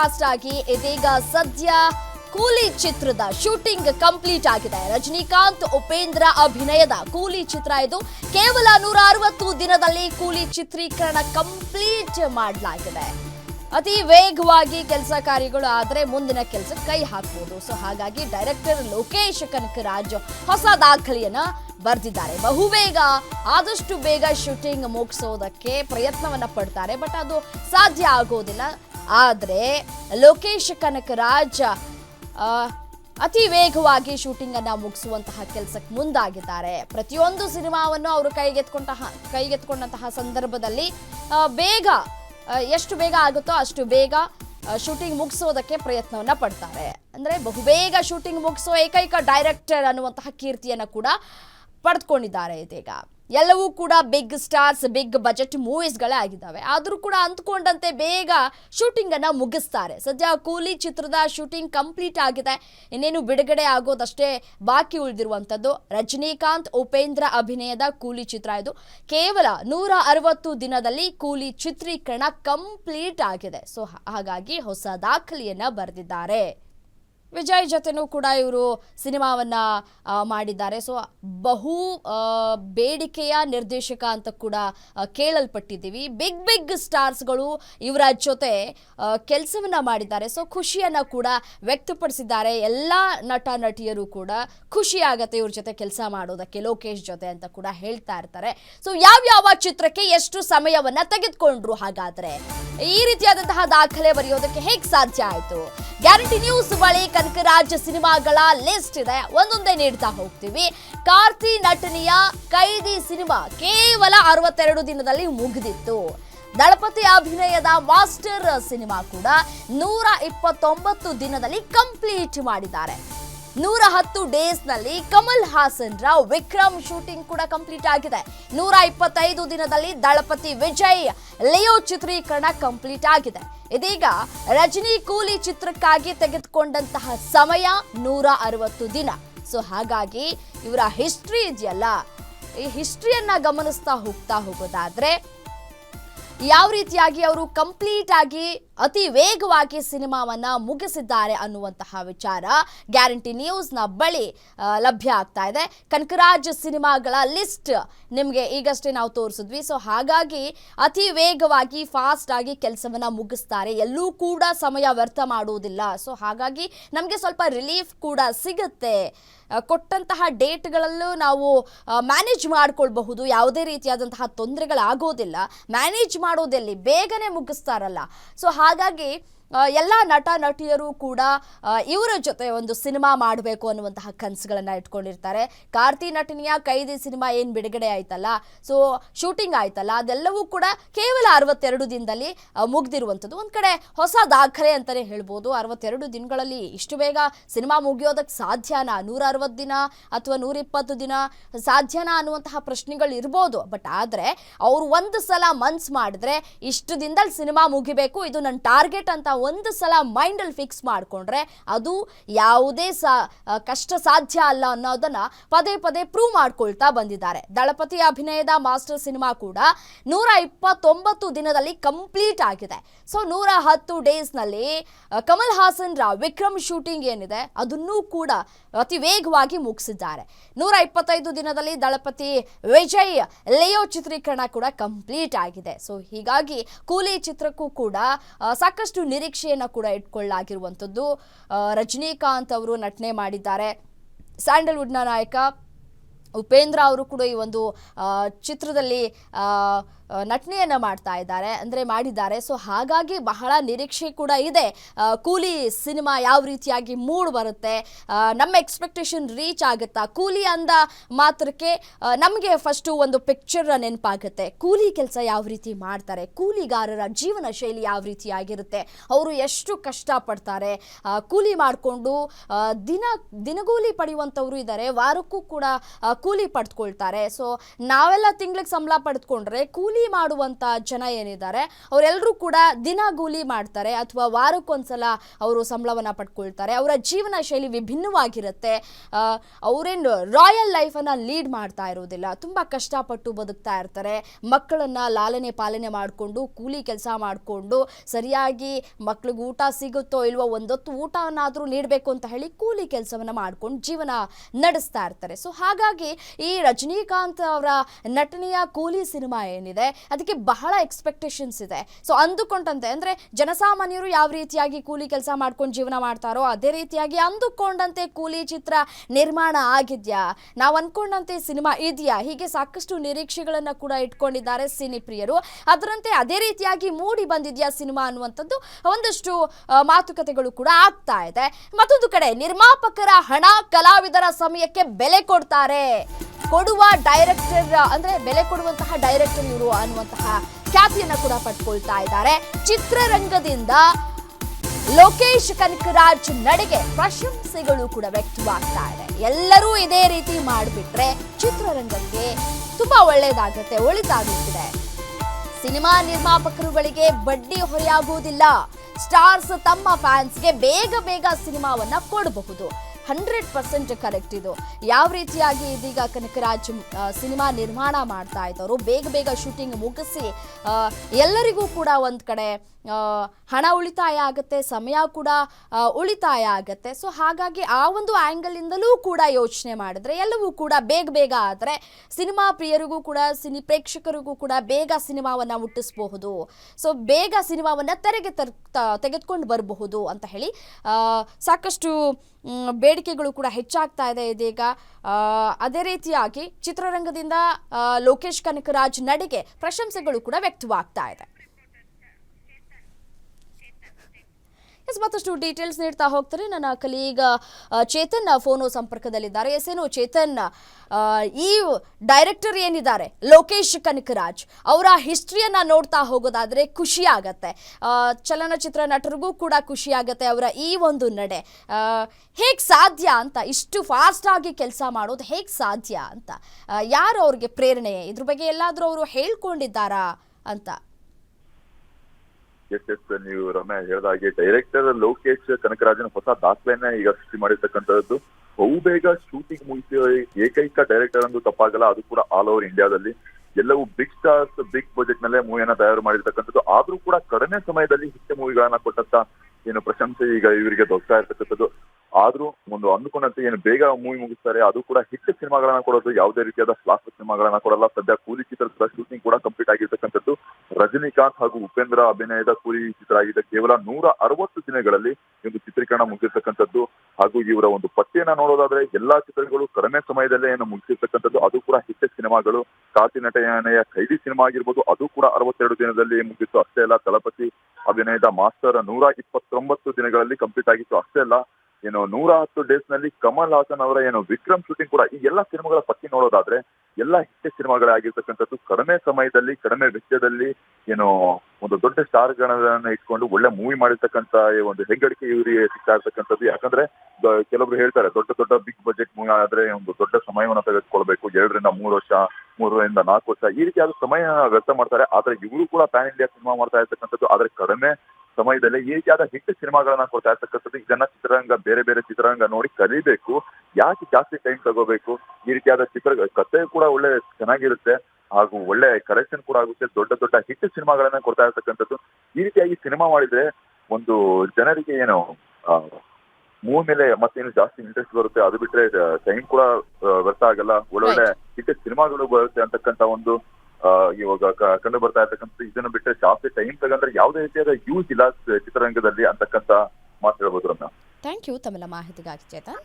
Fast ಆಗಿ ಇದೀಗ ಸದ್ಯ ಕೂಲಿ ಚಿತ್ರದ ಶೂಟಿಂಗ್ ಕಂಪ್ಲೀಟ್ ಆಗಿದೆ. ರಜನಿಕಾಂತ್, ಉಪೇಂದ್ರ ಅಭಿನಯದ ಕೂಲಿ ಚಿತ್ರ ಇದು. ಕೇವಲ ನೂರ ಅರವತ್ತು ದಿನದಲ್ಲಿ ಕೂಲಿ ಚಿತ್ರೀಕರಣ ಕಂಪ್ಲೀಟ್ ಮಾಡಲಾಗಿದೆ. ಅತಿ ವೇಗವಾಗಿ ಕೆಲಸ ಕಾರ್ಯಗಳು ಆದರೆ ಮುಂದಿನ ಕೆಲಸಕ್ಕೆ ಕೈ ಹಾಕ್ಬೋದು. ಸೊ ಹಾಗಾಗಿ ಡೈರೆಕ್ಟರ್ ಲೋಕೇಶ್ ಕನಕರಾಜ್ ಹೊಸ ದಾಖಲೆಯನ್ನ ಬರೆದಿದ್ದಾರೆ. ಬಹುಬೇಗ ಆದಷ್ಟು ಬೇಗ ಶೂಟಿಂಗ್ ಮುಗಿಸೋದಕ್ಕೆ ಪ್ರಯತ್ನವನ್ನ ಪಡ್ತಾರೆ. ಬಟ್ ಅದು ಸಾಧ್ಯ ಆಗೋದಿಲ್ಲ. ಆದರೆ ಲೋಕೇಶ್ ಕನಕರಾಜ್ ಅತಿ ವೇಗವಾಗಿ ಶೂಟಿಂಗ್ ಅನ್ನ ಮುಗಿಸುವಂತಹ ಕೆಲಸಕ್ಕೆ ಮುಂದಾಗಿದ್ದಾರೆ. ಪ್ರತಿಯೊಂದು ಸಿನಿಮಾವನ್ನು ಅವರು ಕೈಗೆತ್ಕೊಂಡ ಕೈಗೆತ್ಕೊಂಡಂತಹ ಸಂದರ್ಭದಲ್ಲಿ ಬೇಗ ಎಷ್ಟು ಬೇಗ ಆಗುತ್ತೋ ಅಷ್ಟು ಬೇಗ ಶೂಟಿಂಗ್ ಮುಗಿಸೋದಕ್ಕೆ ಪ್ರಯತ್ನವನ್ನ ಪಡ್ತಾರೆ. ಅಂದ್ರೆ ಬಹುಬೇಗ ಶೂಟಿಂಗ್ ಮುಗಿಸೋ ಏಕೈಕ ಡೈರೆಕ್ಟರ್ ಅನ್ನುವಂತಹ ಕೀರ್ತಿಯನ್ನು ಕೂಡ ಪಡೆದುಕೊಂಡಿದ್ದಾರೆ ಇದೀಗ. ಎಲ್ಲವೂ ಕೂಡ ಬಿಗ್ ಸ್ಟಾರ್ಸ್ ಬಿಗ್ ಬಜೆಟ್ ಮೂವೀಸ್ಗಳೇ ಆಗಿದ್ದಾವೆ. ಆದರೂ ಕೂಡ ಅಂದ್ಕೊಂಡಂತೆ ಬೇಗ ಶೂಟಿಂಗನ್ನು ಮುಗಿಸ್ತಾರೆ. ಸದ್ಯ ಕೂಲಿ ಚಿತ್ರದ ಶೂಟಿಂಗ್ ಕಂಪ್ಲೀಟ್ ಆಗಿದೆ. ಇನ್ನೇನು ಬಿಡುಗಡೆ ಆಗೋದಷ್ಟೇ ಬಾಕಿ ಉಳಿದಿರುವಂಥದ್ದು. ರಜನಿಕಾಂತ್, ಉಪೇಂದ್ರ ಅಭಿನಯದ ಕೂಲಿ ಚಿತ್ರ ಇದು. ಕೇವಲ ನೂರ ಅರವತ್ತು ದಿನದಲ್ಲಿ ಕೂಲಿ ಚಿತ್ರೀಕರಣ ಕಂಪ್ಲೀಟ್ ಆಗಿದೆ. ಸೊ ಹಾಗಾಗಿ ಹೊಸ ದಾಖಲೆಯನ್ನು ಬರೆದಿದ್ದಾರೆ. ವಿಜಯ್ ಜೊತೆನೂ ಕೂಡ ಇವರು ಸಿನಿಮಾವನ್ನ ಮಾಡಿದ್ದಾರೆ. ಸೊ ಬಹು ಬೇಡಿಕೆಯ ನಿರ್ದೇಶಕ ಅಂತ ಕೂಡ ಕೇಳಲ್ಪಟ್ಟಿದ್ದೀವಿ. ಬಿಗ್ ಬಿಗ್ ಸ್ಟಾರ್ಸ್ಗಳು ಇವರ ಜೊತೆ ಕೆಲಸವನ್ನ ಮಾಡಿದ್ದಾರೆ. ಸೊ ಖುಷಿಯನ್ನ ಕೂಡ ವ್ಯಕ್ತಪಡಿಸಿದ್ದಾರೆ. ಎಲ್ಲ ನಟ, ನಟಿಯರು ಕೂಡ ಖುಷಿ ಆಗತ್ತೆ ಇವ್ರ ಜೊತೆ ಕೆಲಸ ಮಾಡೋದಕ್ಕೆ, ಲೋಕೇಶ್ ಜೊತೆ ಅಂತ ಕೂಡ ಹೇಳ್ತಾ ಇರ್ತಾರೆ. ಸೊ ಯಾವ್ಯಾವ ಚಿತ್ರಕ್ಕೆ ಎಷ್ಟು ಸಮಯವನ್ನ ತೆಗೆದುಕೊಂಡ್ರು ಹಾಗಾದ್ರೆ? ಈ ರೀತಿಯಾದಂತಹ ದಾಖಲೆ ಬರೆಯೋದಕ್ಕೆ ಹೇಗೆ ಸಾಧ್ಯ ಆಯ್ತು? ಗ್ಯಾರಂಟಿ ನ್ಯೂಸ್ ಬಳಿ ಕನಕರಾಜ್ ಸಿನಿಮಾಗಳ ಲಿಸ್ಟ್ ಇದೆ. ಒಂದೊಂದೇ ನೀಡ್ತಾ ಹೋಗ್ತೀವಿ. ಕಾರ್ತಿ ನಟನೆಯ ಕೈದಿ ಸಿನಿಮಾ ಕೇವಲ ಅರವತ್ತೆರಡು ದಿನದಲ್ಲಿ ಮುಗಿದಿತ್ತು. ದಳಪತಿ ಅಭಿನಯದ ಮಾಸ್ಟರ್ ಸಿನಿಮಾ ಕೂಡ ನೂರ ಇಪ್ಪತ್ತೊಂಬತ್ತು ದಿನದಲ್ಲಿ ಕಂಪ್ಲೀಟ್ ಮಾಡಿದ್ದಾರೆ. ನೂರ ಹತ್ತು ಡೇಸ್ನಲ್ಲಿ ಕಮಲ್ ಹಾಸನ್ ರ ವಿಕ್ರಮ್ ಶೂಟಿಂಗ್ ಕೂಡ ಕಂಪ್ಲೀಟ್ ಆಗಿದೆ. ನೂರ ಇಪ್ಪತ್ತೈದು ದಿನದಲ್ಲಿ ದಳಪತಿ ವಿಜಯ್, ಲಿಯೋ ಚಿತ್ರೀಕರಣ ಕಂಪ್ಲೀಟ್ ಆಗಿದೆ. ಇದೀಗ ರಜನಿ ಕೂಲಿ ಚಿತ್ರಕ್ಕಾಗಿ ತೆಗೆದುಕೊಂಡಂತಹ ಸಮಯ ನೂರ ಅರವತ್ತು ದಿನ. ಸೊ ಹಾಗಾಗಿ ಇವರ ಹಿಸ್ಟ್ರಿ ಇದೆಯಲ್ಲ? ಈ ಹಿಸ್ಟ್ರಿಯನ್ನ ಗಮನಿಸ್ತಾ ಹೋಗ್ತಾ ಹೋಗೋದಾದ್ರೆ ಯಾವ ರೀತಿಯಾಗಿ ಅವರು ಕಂಪ್ಲೀಟ್ ಆಗಿ, ಅತಿ ವೇಗವಾಗಿ ಸಿನಿಮಾವನ್ನ ಮುಗಿಸಿದ್ದಾರೆ ಅನ್ನುವಂತಹ ವಿಚಾರ ಗ್ಯಾರಂಟಿ ನ್ಯೂಸ್ನ ಬಳಿ ಲಭ್ಯ ಆಗ್ತಾ ಇದೆ. ಕನಕರಾಜ್ ಸಿನಿಮಾಗಳ ಲಿಸ್ಟ್ ನಿಮಗೆ ಈಗಷ್ಟೇ ನಾವು ತೋರಿಸಿದ್ವಿ. ಸೊ ಹಾಗಾಗಿ ಅತಿ ವೇಗವಾಗಿ ಫಾಸ್ಟ್ ಆಗಿ ಕೆಲಸವನ್ನ ಮುಗಿಸ್ತಾರೆ. ಎಲ್ಲೂ ಕೂಡ ಸಮಯ ವ್ಯರ್ಥ ಮಾಡುವುದಿಲ್ಲ. ಸೊ ಹಾಗಾಗಿ ನಮಗೆ ಸ್ವಲ್ಪ ರಿಲೀಫ್ ಕೂಡ ಸಿಗುತ್ತೆ. ಕೊಟ್ಟಂತಹ ಡೇಟ್ಗಳಲ್ಲೂ ನಾವು ಮ್ಯಾನೇಜ್ ಮಾಡ್ಕೊಳ್ಬಹುದು. ಯಾವುದೇ ರೀತಿಯಾದಂತಹ ತೊಂದರೆಗಳಾಗೋದಿಲ್ಲ. ಮ್ಯಾನೇಜ್ ಮಾಡೋದಲ್ಲಿ? ಬೇಗನೆ ಮುಗಿಸ್ತಾರಲ್ಲ. ಸೊ ಹಾಗಾಗಿ ಎಲ್ಲ ನಟ, ನಟಿಯರು ಕೂಡ ಇವರ ಜೊತೆ ಒಂದು ಸಿನಿಮಾ ಮಾಡಬೇಕು ಅನ್ನುವಂತಹ ಕನಸುಗಳನ್ನ ಇಟ್ಕೊಂಡಿರ್ತಾರೆ. ಕಾರ್ತಿ ನಟನೆಯ ಕೈದಿ ಸಿನಿಮಾ ಏನು ಬಿಡುಗಡೆ ಆಯ್ತಲ್ಲ ಸೊ ಶೂಟಿಂಗ್ ಆಯ್ತಲ್ಲ, ಅದೆಲ್ಲವೂ ಕೂಡ ಕೇವಲ ಅರವತ್ತೆರಡು ದಿನದಲ್ಲಿ ಮುಗ್ದಿರುವಂಥದ್ದು. ಒಂದು ಕಡೆ ಹೊಸ ದಾಖಲೆ ಅಂತಲೇ ಹೇಳ್ಬೋದು. ಅರವತ್ತೆರಡು ದಿನಗಳಲ್ಲಿ ಇಷ್ಟು ಬೇಗ ಸಿನಿಮಾ ಮುಗಿಯೋದಕ್ಕೆ ಸಾಧ್ಯನಾ? ನೂರ ಅರವತ್ತು ದಿನ ಅಥವಾ ನೂರಿಪ್ಪತ್ತು ದಿನ ಸಾಧ್ಯನಾ ಅನ್ನುವಂತಹ ಪ್ರಶ್ನೆಗಳು ಇರ್ಬೋದು. ಬಟ್ ಆದರೆ ಅವರು ಒಂದು ಸಲ ಮನ್ಸ್ ಮಾಡಿದ್ರೆ ಇಷ್ಟು ದಿನದಲ್ಲಿ ಸಿನಿಮಾ ಮುಗಿಬೇಕು, ಇದು ನನ್ನ ಟಾರ್ಗೆಟ್ ಅಂತ ಒಂದು ಸಲ ಮೈಂಡಲ್ಲಿ ಫಿಕ್ಸ್ ಮಾಡಿಕೊಂಡ್ರೆ ಅದು ಯಾವುದೇ ಸಾ ಕಷ್ಟ ಸಾಧ್ಯ ಅಲ್ಲ ಅನ್ನೋದನ್ನ ಪದೇ ಪದೇ ಪ್ರೂವ್ ಮಾಡ್ಕೊಳ್ತಾ ಬಂದಿದ್ದಾರೆ. ದಳಪತಿ ಅಭಿನಯದ ಮಾಸ್ಟರ್ ಸಿನಿಮಾ ಕೂಡ ನೂರ ಇಪ್ಪತ್ತೊಂಬತ್ತು ದಿನದಲ್ಲಿ ಕಂಪ್ಲೀಟ್ ಆಗಿದೆ. ಸೊ ನೂರ ಹತ್ತು ಡೇಸ್ನಲ್ಲಿ ಕಮಲ್ ಹಾಸನ್ ರಾವ್ ವಿಕ್ರಮ್ ಶೂಟಿಂಗ್ ಏನಿದೆ, ಅದನ್ನೂ ಕೂಡ ಅತಿ ವೇಗವಾಗಿ ಮುಗಿಸಿದ್ದಾರೆ. ನೂರ ಇಪ್ಪತ್ತೈದು ದಿನದಲ್ಲಿ ದಳಪತಿ ವಿಜಯ್, ಲೇಯೋ ಚಿತ್ರೀಕರಣ ಕೂಡ ಕಂಪ್ಲೀಟ್ ಆಗಿದೆ. ಸೊ ಹೀಗಾಗಿ ಕೂಲಿ ಚಿತ್ರಕ್ಕೂ ಕೂಡ ಸಾಕಷ್ಟು ಸಾಕಷ್ಟು ನಿರೀಕ್ಷೆಯನ್ನು ಕೂಡ ಇಟ್ಕೊಳ್ಳಲಾಗಿರುವಂಥದ್ದು. ರಜನೀಕಾಂತ್ ಅವರು ನಟನೆ ಮಾಡಿದ್ದಾರೆ. ಸ್ಯಾಂಡಲ್ವುಡ್ನ ನಾಯಕ ಉಪೇಂದ್ರ ಅವರು ಕೂಡ ಈ ಒಂದು ಚಿತ್ರದಲ್ಲಿ ನಟನೆಯನ್ನ ಮಾಡ್ತಾ ಇದ್ದಾರೆ, ಅಂದರೆ ಮಾಡಿದ್ದಾರೆ. ಸೊ ಹಾಗಾಗಿ ಬಹಳ ನಿರೀಕ್ಷೆ ಕೂಡ ಇದೆ. ಕೂಲಿ ಸಿನಿಮಾ ಯಾವ ರೀತಿಯಾಗಿ ಮೂಡ್ ಬರುತ್ತೆ ನಮ್ಮ ಎಕ್ಸ್ಪೆಕ್ಟೇಷನ್ ರೀಚ್ ಆಗುತ್ತಾ? ಕೂಲಿ ಅಂದ ಮಾತ್ರಕ್ಕೆ ನಮಗೆ ಫಸ್ಟು ಒಂದು ಪಿಕ್ಚರ್ ನೆನಪಾಗುತ್ತೆ. ಕೂಲಿ ಕೆಲಸ ಯಾವ ರೀತಿ ಮಾಡ್ತಾರೆ? ಕೂಲಿಗಾರರ ಜೀವನ ಶೈಲಿ ಯಾವ ರೀತಿಯಾಗಿರುತ್ತೆ? ಅವರು ಎಷ್ಟು ಕಷ್ಟಪಡ್ತಾರೆ? ಕೂಲಿ ಮಾಡಿಕೊಂಡು ದಿನ, ದಿನಗೂಲಿ ಪಡೆಯುವಂಥವರು ಇದ್ದಾರೆ. ವಾರಕ್ಕೂ ಕೂಡ ಕೂಲಿ ಪಡೆದುಕೊಳ್ತಾರೆ ಸೊ ನಾವೆಲ್ಲ ತಿಂಗ್ಳಿಗೆ ಸಂಬಳ ಪಡೆದುಕೊಂಡ್ರೆ ಕೂಲಿ ಮಾಡುವಂಥ ಜನ ಏನಿದ್ದಾರೆ ಅವರೆಲ್ಲರೂ ಕೂಡ ದಿನ ಕೂಲಿ ಮಾಡ್ತಾರೆ ಅಥವಾ ವಾರಕ್ಕೊಂದ್ಸಲ ಅವರು ಸಂಬಳವನ್ನು ಪಡ್ಕೊಳ್ತಾರೆ. ಅವರ ಜೀವನ ಶೈಲಿ ವಿಭಿನ್ನವಾಗಿರುತ್ತೆ. ಅವರೇನು ರಾಯಲ್ ಲೈಫನ್ನು ಲೀಡ್ ಮಾಡ್ತಾ ಇರೋದಿಲ್ಲ. ತುಂಬ ಕಷ್ಟಪಟ್ಟು ಬದುಕ್ತಾ ಇರ್ತಾರೆ. ಮಕ್ಕಳನ್ನು ಲಾಲನೆ ಪಾಲನೆ ಮಾಡಿಕೊಂಡು, ಕೂಲಿ ಕೆಲಸ ಮಾಡಿಕೊಂಡು, ಸರಿಯಾಗಿ ಮಕ್ಳಿಗೆ ಊಟ ಸಿಗುತ್ತೋ ಇಲ್ವೋ ಒಂದೊತ್ತು ಊಟವನ್ನಾದರೂ ನೀಡಬೇಕು ಅಂತ ಹೇಳಿ ಕೂಲಿ ಕೆಲಸವನ್ನು ಮಾಡ್ಕೊಂಡು ಜೀವನ ನಡೆಸ್ತಾ ಇರ್ತಾರೆ. ಸೊ ಹಾಗಾಗಿ ಈ ರಜನಿಕಾಂತ್ ಅವರ ನಟನೆಯ ಕೂಲಿ ಸಿನಿಮಾ ಏನಿದೆ, ಅದಕ್ಕೆ ಬಹಳ ಎಕ್ಸ್ಪೆಕ್ಟೇಷನ್ಸ್ ಇದೆ. ಸೊ ಅಂದುಕೊಂಡಂತೆ, ಅಂದರೆ ಜನಸಾಮಾನ್ಯರು ಯಾವ ರೀತಿಯಾಗಿ ಕೂಲಿ ಕೆಲಸ ಮಾಡ್ಕೊಂಡು ಜೀವನ ಮಾಡ್ತಾರೋ, ಅದೇ ರೀತಿಯಾಗಿ ಅಂದುಕೊಂಡಂತೆ ಕೂಲಿ ಚಿತ್ರ ನಿರ್ಮಾಣ ಆಗಿದ್ಯಾ? ನಾವು ಅಂದ್ಕೊಂಡಂತೆ ಸಿನಿಮಾ ಇದೆಯಾ? ಹೀಗೆ ಸಾಕಷ್ಟು ನಿರೀಕ್ಷೆಗಳನ್ನು ಕೂಡ ಇಟ್ಕೊಂಡಿದ್ದಾರೆ ಸಿನಿ ಪ್ರಿಯರು. ಅದರಂತೆ ಅದೇ ರೀತಿಯಾಗಿ ಮೂಡಿ ಬಂದಿದೆಯಾ ಸಿನಿಮಾ ಅನ್ನುವಂಥದ್ದು ಒಂದಷ್ಟು ಮಾತುಕತೆಗಳು ಕೂಡ ಆಗ್ತಾ ಇದೆ. ಮತ್ತೊಂದು ಕಡೆ ನಿರ್ಮಾಪಕರ ಹಣ ಕಲಾವಿದರ ಸಮಯಕ್ಕೆ ಬೆಲೆ ಕೊಡ್ತಾರೆ. ಕೊಡುವ ಡೈರೆಕ್ಟರ್ ಅಂದ್ರೆ ಬೆಲೆ ಕೊಡುವಂತಹ ಡೈರೆಕ್ಟರ್ ಇವರು ಅನ್ನುವಂತಹ ಖ್ಯಾತಿಯನ್ನ ಕೂಡ ಪಡ್ಕೊಳ್ತಾ ಇದ್ದಾರೆ. ಚಿತ್ರರಂಗದಿಂದ ಲೋಕೇಶ್ ಕನಕರಾಜ್ ನಡೆಗೆ ಪ್ರಶಂಸೆಗಳು ಕೂಡ ವ್ಯಕ್ತವಾಗ್ತಾ ಇದೆ. ಎಲ್ಲರೂ ಇದೇ ರೀತಿ ಮಾಡಿಬಿಟ್ರೆ ಚಿತ್ರರಂಗಕ್ಕೆ ತುಂಬಾ ಒಳ್ಳೇದಾಗುತ್ತೆ ಒಳಿತಾಗುತ್ತಿದೆ ಸಿನಿಮಾ ನಿರ್ಮಾಪಕರುಗಳಿಗೆ ಬಡ್ಡಿ ಹೊರೆಯಾಗುವುದಿಲ್ಲ. ಸ್ಟಾರ್ಸ್ ತಮ್ಮ ಫ್ಯಾನ್ಸ್ಗೆ ಬೇಗ ಬೇಗ ಸಿನಿಮಾವನ್ನ ಕೊಡಬಹುದು. ಹಂಡ್ರೆಡ್ ಪರ್ಸೆಂಟ್ ಕರೆಕ್ಟ್ ಇದು. ಯಾವ ರೀತಿಯಾಗಿ ಇದೀಗ ಕನಕರಾಜ್ ಸಿನಿಮಾ ನಿರ್ಮಾಣ ಮಾಡ್ತಾ ಇದ್ದವರು, ಬೇಗ ಬೇಗ ಶೂಟಿಂಗ್ ಮುಗಿಸಿ ಎಲ್ಲರಿಗೂ ಕೂಡ ಒಂದು ಕಡೆ ಹಣ ಉಳಿತಾಯ ಆಗುತ್ತೆ, ಸಮಯ ಕೂಡ ಉಳಿತಾಯ ಆಗುತ್ತೆ. ಸೊ ಹಾಗಾಗಿ ಆ ಒಂದು ಆ್ಯಂಗಲಿಂದಲೂ ಕೂಡ ಯೋಚನೆ ಮಾಡಿದ್ರೆ, ಎಲ್ಲವೂ ಕೂಡ ಬೇಗ ಬೇಗ ಆದರೆ, ಸಿನಿಮಾ ಪ್ರಿಯರಿಗೂ ಕೂಡ, ಸಿನಿ, ಪ್ರೇಕ್ಷಕರಿಗೂ ಕೂಡ ಬೇಗ ಸಿನಿಮಾವನ್ನು ಹುಟ್ಟಿಸಬಹುದು. ಸೊ ಬೇಗ ಸಿನಿಮಾವನ್ನು ತೆರೆಗೆ ತೆಗೆದುಕೊಂಡು ಬರಬಹುದು ಅಂತ ಹೇಳಿ ಸಾಕಷ್ಟು ಬೇಡಿಕೆಗಳು ಕೂಡ ಹೆಚ್ಚಾಗ್ತಾ ಇದೆ ಇದೀಗ. ಅದೇ ರೀತಿಯಾಗಿ ಚಿತ್ರರಂಗದಿಂದ ಲೋಕೇಶ್ ಕನಕರಾಜ್ ನಡೆಗೆ ಪ್ರಶಂಸೆಗಳು ಕೂಡ ವ್ಯಕ್ತವಾಗ್ತಾ ಇದೆ. ಮತ್ತಷ್ಟು ಡೀಟೇಲ್ಸ್ ನೀಡ್ತಾ ಹೋಗ್ತಾರೆ ನನ್ನ ಕಲೀಗ ಚೇತನ್ ಫೋನು ಸಂಪರ್ಕದಲ್ಲಿದ್ದಾರೆ. ಎಸ್ ಏನು ಚೇತನ್ ಈ ಡೈರೆಕ್ಟರ್ ಏನಿದ್ದಾರೆ? ಲೋಕೇಶ್ ಕನಕರಾಜ್ ಅವರ ಹಿಸ್ಟ್ರಿಯನ್ನ ನೋಡ್ತಾ ಹೋಗೋದಾದ್ರೆ ಖುಷಿ ಆಗತ್ತೆ. ಚಲನಚಿತ್ರ ನಟರಿಗೂ ಕೂಡ ಖುಷಿ ಆಗತ್ತೆ ಅವರ ಈ ಒಂದು ನಡೆ. ಹೇಗೆ ಸಾಧ್ಯ ಅಂತ, ಇಷ್ಟು ಫಾಸ್ಟ್ ಆಗಿ ಕೆಲಸ ಮಾಡೋದು ಹೇಗೆ ಸಾಧ್ಯ ಅಂತ ಯಾರು ಅವ್ರಿಗೆ ಪ್ರೇರಣೆ? ಇದ್ರ ಬಗ್ಗೆ ಎಲ್ಲಾದರೂ ಅವರು ಹೇಳ್ಕೊಂಡಿದ್ದಾರಾ ಅಂತ. ಎಸ್ ಎಸ್ ನೀವು ರಮ್ಯ ಹೇಳಿದ ಹಾಗೆ ಡೈರೆಕ್ಟರ್ ಲೋಕೇಶ್ ಕನಕರಾಜನ್ ಹೊಸ ದಾಖಲೆಯನ್ನ ಈಗ ಸೃಷ್ಟಿ ಮಾಡಿರ್ತಕ್ಕಂಥದ್ದು. ಬಹುಬೇಗ ಶೂಟಿಂಗ್ ಮುಗಿಸಿ ಏಕೈಕ ಡೈರೆಕ್ಟರ್ ಅಂದು ತಪ್ಪಾಗಲ್ಲ, ಅದು ಕೂಡ ಆಲ್ ಓವರ್ ಇಂಡಿಯಾದಲ್ಲಿ ಎಲ್ಲವೂ ಬಿಗ್ ಸ್ಟಾರ್ಸ್ ಬಿಗ್ ಬಜೆಟ್ ನಲ್ಲೇ ಮೂವಿಯನ್ನ ತಯಾರು ಮಾಡಿರ್ತಕ್ಕಂಥದ್ದು. ಆದ್ರೂ ಕೂಡ ಕಡಿಮೆ ಸಮಯದಲ್ಲಿ ಹಿಟ್ ಮೂವಿಗಳನ್ನ ಕೊಟ್ಟಂತ ಏನು ಪ್ರಶಂಸೆ ಈಗ ಇವರಿಗೆ ದೊರಕ್ತಾ ಇರ್ತಕ್ಕಂಥದ್ದು. ಆದ್ರೂ ಒಂದು ಅಂದುಕೊಂಡಂತೆ ಏನು ಬೇಗ ಮೂವಿ ಮುಗಿಸ್ತಾರೆ, ಅದು ಕೂಡ ಹಿಟ್ ಸಿನಿಮಾಗಳನ್ನ ಕೊಡೋದು, ಯಾವುದೇ ರೀತಿಯಾದ ಫ್ಲಾಪ್ ಸಿನಿಮಾಗಳನ್ನ ಕೊಡಲ್ಲ. ಸದ್ಯ ಕೂಲಿ ಚಿತ್ರದ ಶೂಟಿಂಗ್ ಕೂಡ ಕಂಪ್ಲೀಟ್ ಆಗಿರ್ತಕ್ಕಂಥದ್ದು. ರಜನಿಕಾಂತ್ ಹಾಗೂ ಉಪೇಂದ್ರ ಅಭಿನಯದ ಕೂಲಿ ಚಿತ್ರ ಆಗಿದೆ. ಕೇವಲ ನೂರ ಅರವತ್ತು ದಿನಗಳಲ್ಲಿ ಈ ಒಂದು ಚಿತ್ರೀಕರಣ ಮುಗಿಸಿರ್ತಕ್ಕಂಥದ್ದು ಹಾಗೂ ಇವರ ಒಂದು ಪಟ್ಟಿಯನ್ನ ನೋಡೋದಾದ್ರೆ ಎಲ್ಲಾ ಚಿತ್ರಗಳು ಕಡಿಮೆ ಸಮಯದಲ್ಲೇ ಏನು ಮುಗಿಸಿರ್ತಕ್ಕಂಥದ್ದು ಅದು ಕೂಡ ಹಿಟ್ಟ ಸಿನಿಮಾಗಳು. ಕಾತಿ ನಟನೆಯ ಖೈದಿ ಸಿನಿಮಾ ಆಗಿರ್ಬೋದು, ಅದು ಕೂಡ ಅರವತ್ತೆರಡು ದಿನದಲ್ಲಿ ಮುಗಿತ್ತು ಅಷ್ಟೇ ಅಲ್ಲ, ತಳಪತಿ ಅಭಿನಯದ ಮಾಸ್ಟರ್ ನೂರ ಇಪ್ಪತ್ತೊಂಬತ್ತು ದಿನಗಳಲ್ಲಿ ಕಂಪ್ಲೀಟ್ ಆಗಿತ್ತು. ಅಷ್ಟೇ ಅಲ್ಲ ಏನು ನೂರ ಹತ್ತು ಡೇಸ್ನಲ್ಲಿ ಕಮಲ್ ಹಾಸನ್ ಅವರ ಏನು ವಿಕ್ರಮ್ ಶೂಟಿಂಗ್ ಕೂಡ ಈ ಎಲ್ಲಾ ಸಿನಿಮಾಗಳ ಪಟ್ಟಿ ನೋಡೋದಾದ್ರೆ ಎಲ್ಲಾ ಹಿಟ್ ಸಿನಿಮಾಗಳೇ ಆಗಿರ್ತಕ್ಕಂಥದ್ದು. ಕಡಿಮೆ ಸಮಯದಲ್ಲಿ, ಕಡಿಮೆ ವೆಚ್ಚದಲ್ಲಿ ಏನು ಒಂದು ದೊಡ್ಡ ಸ್ಟಾರ್ ಗಣಗಳನ್ನ ಇಟ್ಕೊಂಡು ಒಳ್ಳೆ ಮೂವಿ ಮಾಡಿರ್ತಕ್ಕಂತ ಒಂದು ಹೆಗ್ಗಡಿಕೆ ಇವರಿಗೆ ಸಿಗ್ತಾ ಇರ್ತಕ್ಕಂಥದ್ದು. ಯಾಕಂದ್ರೆ ಕೆಲವರು ಹೇಳ್ತಾರೆ, ದೊಡ್ಡ ದೊಡ್ಡ ಬಿಗ್ ಬಜೆಟ್ ಮೂವಿ ಆದ್ರೆ ಒಂದು ದೊಡ್ಡ ಸಮಯವನ್ನು ತೆಗೆದುಕೊಳ್ಬೇಕು. ಎರಡರಿಂದ ಮೂರು ವರ್ಷ, ಮೂರರಿಂದ ನಾಲ್ಕು ವರ್ಷ, ಈ ರೀತಿಯಾದ ಸಮಯ ವ್ಯರ್ಥ ಮಾಡ್ತಾರೆ. ಆದ್ರೆ ಇವರು ಕೂಡ ಪ್ಯಾನ್ ಇಂಡಿಯಾ ಸಿನಿಮಾ ಮಾಡ್ತಾ ಇರ್ತಕ್ಕಂಥದ್ದು. ಆದ್ರೆ ಕಡಿಮೆ ಸಮಯದಲ್ಲಿ ಈ ರೀತಿಯಾದ ಹಿಟ್ ಸಿನಿಮಾಗಳನ್ನ ಕೊಡ್ತಾ ಇರ್ತಕ್ಕಂಥದ್ದು ಇದನ್ನ ಚಿತ್ರರಂಗ ಬೇರೆ ಬೇರೆ ಚಿತ್ರರಂಗ ನೋಡಿ ಕಲಿಬೇಕು. ಯಾಕೆ ಜಾಸ್ತಿ ಟೈಮ್ ತಗೋಬೇಕು? ಈ ರೀತಿಯಾದ ಚಿತ್ರ ಕಥೆ ಕೂಡ ಒಳ್ಳೆ ಚೆನ್ನಾಗಿರುತ್ತೆ. ಹಾಗೂ ಒಳ್ಳೆ ಕಲೆಕ್ಷನ್ ಕೂಡ ಆಗುತ್ತೆ. ದೊಡ್ಡ ದೊಡ್ಡ ಹಿಟ್ ಸಿನಿಮಾಗಳನ್ನ ಕೊಡ್ತಾ ಇರ್ತಕ್ಕಂಥದ್ದು. ಈ ರೀತಿಯಾಗಿ ಸಿನಿಮಾ ಮಾಡಿದ್ರೆ ಒಂದು ಜನರಿಗೆ ಏನು ಆ, ಮೂವ್ ಮೇಲೆ ಮತ್ತೇನು ಜಾಸ್ತಿ ಇಂಟ್ರೆಸ್ಟ್ ಬರುತ್ತೆ? ಅದು ಬಿಟ್ರೆ ಟೈಮ್ ಕೂಡ ವ್ಯರ್ಥ ಆಗಲ್ಲ. ಒಳ್ಳೊಳ್ಳೆ ಹಿಟ್ ಸಿನಿಮಾಗಳು ಬರುತ್ತೆ ಅಂತಕ್ಕಂತ ಒಂದು ಇವಾಗ ಕಂಡು ಬರ್ತಾ ಇರ್ತಕ್ಕಂಥ ಇದನ್ನ ಬಿಟ್ಟರೆ ಜಾಸ್ತಿ ಟೈಮ್ ತಗೊಂಡ್ರೆ ಯಾವುದೇ ರೀತಿಯಾದ ಯೂಸ್ ಇಲ್ಲ ಚಿತ್ರರಂಗದಲ್ಲಿ ಅಂತಕ್ಕಂತ ಮಾತು ಹೇಳ್ಬೋದು ರಮ್ಯಾ. ಥ್ಯಾಂಕ್ ಯು ತಮಿಳ ಮಾಹಿತಿಗಾಗಿ ಚೇತನ್.